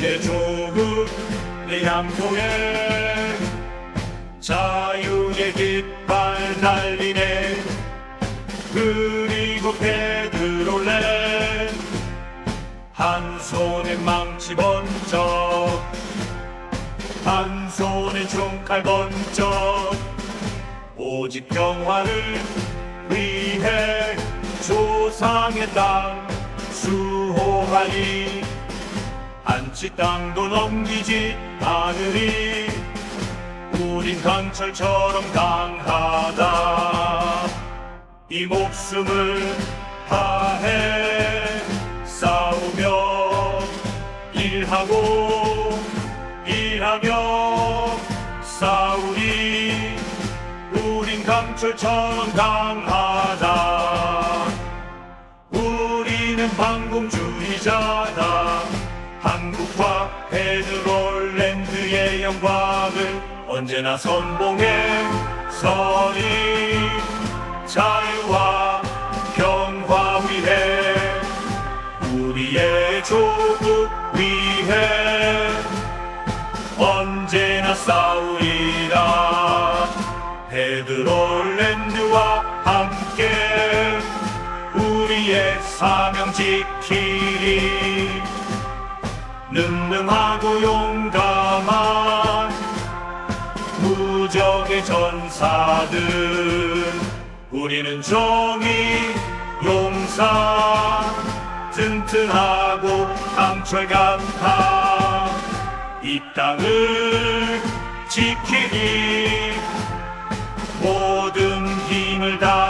내 조국 내 양동에. 자유의 깃발 날리네. 그리고 베드롤레 한 손에 망치 번쩍. 한 손에 총칼 번쩍. 오직 평화를 위해 조상의 땅 수호하리 안치 땅도 넘기지 않으리 우린 강철처럼 강하다. 이 목숨을 다해 싸우며 일하고 일하며 싸우리. 우린 강철처럼 강하다. 우리는 반공주의자다 한국과 헤드롤랜드의 영광을 언제나 선봉해 서리 자유와 평화 위해 우리의 조국 위해 언제나 싸우리라. 헤드롤랜드와 함께 우리의 사명 지키리 능능하고 용감한 무적의 전사들. 우리는 정의 용사 튼튼하고 강철 같아 이 땅을 지키리 모든 힘을 다